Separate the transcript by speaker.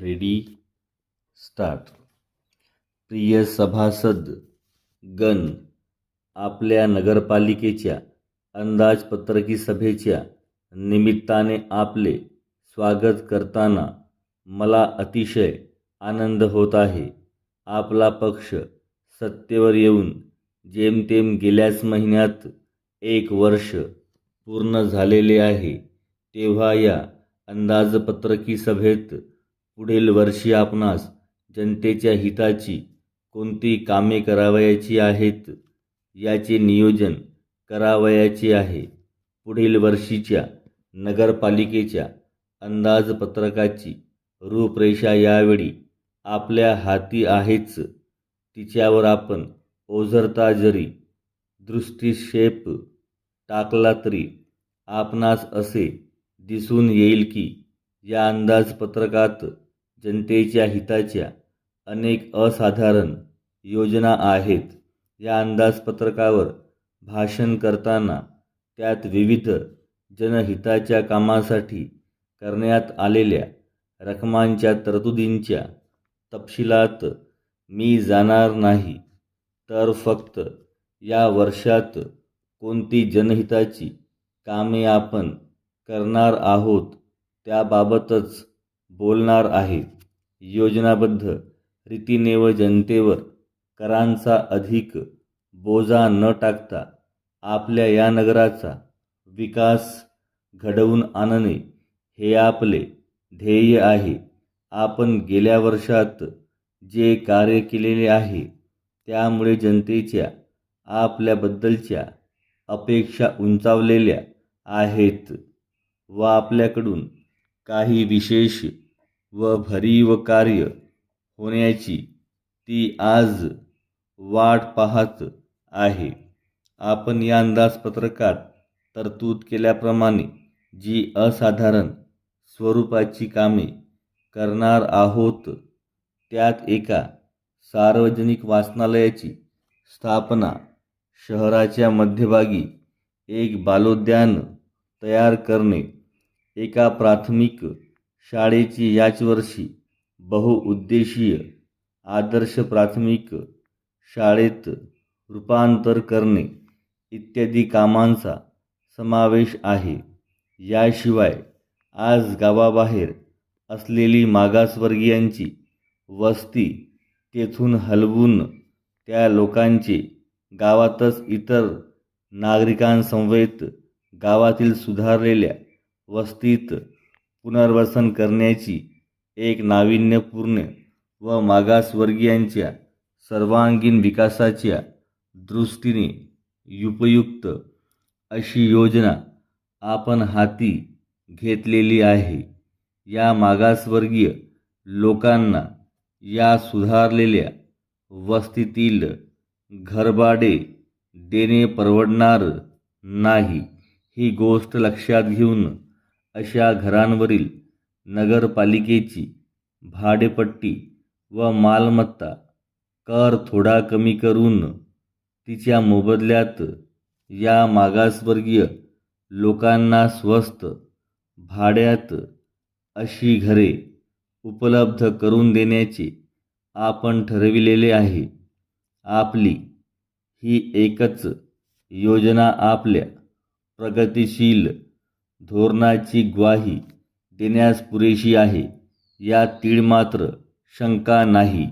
Speaker 1: Ready start. प्रिय सभासद गण आपल्या नगरपालिकेच्या अंदाजपत्रकी सभेच्या निमित्ताने आपले स्वागत करताना मला अतिशय आनंद होत आहे. आपला पक्ष सत्तेवर येऊन जेमतेम गेल्याच महिन्यात एक वर्ष पूर्ण झालेले आहे तेव्हा या अंदाजपत्रकी सभेत पुढील वर्षी आपणास जनतेच्या हिताची कोणती कामे करावयाची आहेत याचे नियोजन करावयाचे आहे. पुढील वर्षीच्या नगरपालिकेच्या अंदाजपत्रकाची रूपरेषा यावेळी आपल्या हाती आहेच. तिच्यावर आपण ओझरता जरी दृष्टिक्षेप टाकला तरी आपणास असे दिसून येईल की या अंदाजपत्रकात जनतेच्या हिताच्या अनेक असाधारण योजना आहेत. या अंदाजपत्रकावर भाषण करताना त्यात विविध जनहिताच्या कामासाठी करण्यात आलेल्या रकमांच्या तरतुदींच्या तपशिलात मी जाणार नाही तर फक्त या वर्षात कोणती जनहिताची कामे आपण करणार आहोत त्याबाबतच बोलणार आहे. योजनाबद्ध रीतीने व जनतेवर करांचा अधिक बोजा न टाकता आपल्या या नगराचा विकास घडवून आणणे हे आपले ध्येय आहे. आपण गेल्या वर्षात जे कार्य केलेले आहे त्यामुळे जनतेच्या आपल्याबद्दलच्या अपेक्षा उंचावलेल्या आहेत व आपल्याकडून काही विशेष व भरीव कार्य होण्याची ती आज वाट पाहत आहे. आपण या अंदाजपत्रकात तरतूद केल्याप्रमाणे जी असाधारण स्वरूपाची कामे करणार आहोत त्यात एका सार्वजनिक वाचनालयाची स्थापना शहराच्या मध्यभागी एक बालोद्यान तयार करणे एका प्राथमिक शाळेची याच वर्षी बहुउद्देशीय आदर्श प्राथमिक शाळेत रूपांतर करणे इत्यादी कामांचा समावेश आहे. याशिवाय आज गावाबाहेर असलेली मागासवर्गीयांची वस्ती तेथून हलवून त्या लोकांचे गावातच इतर नागरिकांसमवेत गावातील सुधारलेल्या वस्तीत पुनर्वसन करण्याची एक नाविन्यपूर्ण व मागासवर्गीयांच्या सर्वांगीण विकासाच्या दृष्टीने उपयुक्त अशी योजना आपण हाती घेतलेली आहे. या मागासवर्गीय लोकांना या सुधारलेल्या वस्तीतील घरभाडे देणे परवडणार नाही ही गोष्ट लक्षात घेऊन अशा घरांवरील नगरपालिकेची भाडेपट्टी व मालमत्ता कर थोडा कमी करून तिच्या मोबदल्यात या मागासवर्गीय लोकांना स्वस्त भाड्यात अशी घरे उपलब्ध करून देण्याचे आपण ठरविलेले आहे. आपली ही एकच योजना आपल्या प्रगतिशील धोरणाची ग्वाही देण्यास पुरेशी आहे. यात तीळ मात्र शंका नाही.